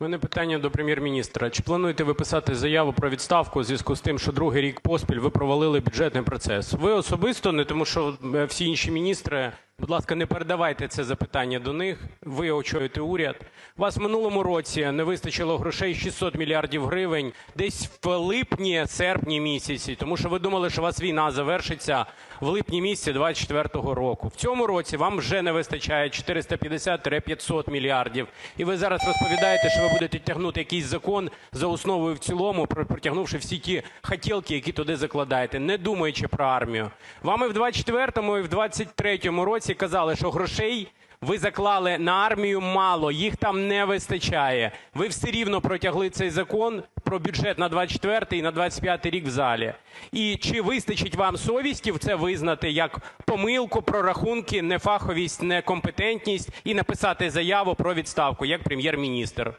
У мене питання до Прем'єр-міністра. Чи плануєте ви писати заяву про відставку у зв'язку з тим, що другий рік поспіль ви провалили бюджетний процес? Ви особисто, не тому що е, всі інші міністри. Будь ласка, не передавайте це запитання до них. Ви очолюєте уряд. У вас в минулому році не вистачило грошей 600 мільярдів гривень десь в липні-серпні місяці, тому що ви думали, що у вас війна завершиться в липні місяці 24-го року. В цьому році вам вже не вистачає 450-500 мільярдів. І ви зараз розповідаєте, що ви будете тягнути якийсь закон за основу і в цілому, про- протягнувши всі ті хотілки, які туди закладаєте, не думаючи про армію. Вам і в 24-му, і в 23-му році казали, що грошей ви заклали на армію мало, їх там не вистачає. Ви все рівно протягли цей закон про бюджет на 24 і на 25 рік в залі. І чи вистачить вам совісті в це визнати як помилку, прорахунки, нефаховість, некомпетентність і написати заяву про відставку як прем'єр-міністр?